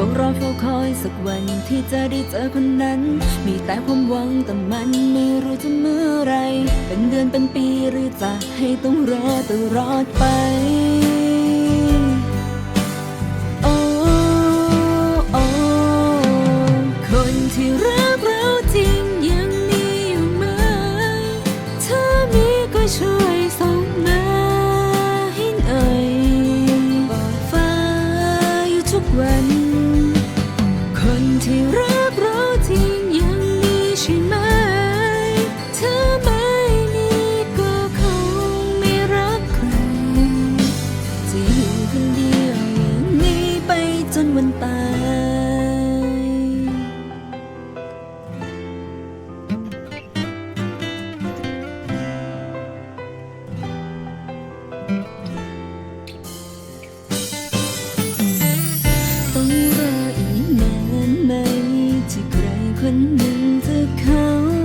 ฝ้ารอเฝ้าคอยสักวันที่จะได้เจอคนนั้น มีแต่ความหวังแต่มันไม่รู้จะเมื่อไร เป็นเดือนเป็นปีหรือจะให้ต้องรอตลอดไปโอ้โอ้คนที่รักเราจริงยังมีอยู่ไหมถ้ามีก็ช่วยส่งมาให้หน่อยบอกฟ้าอยู่ทุกวัน ต้องรออีกนานไหมที่ใครคนหนึ่งจะเข้า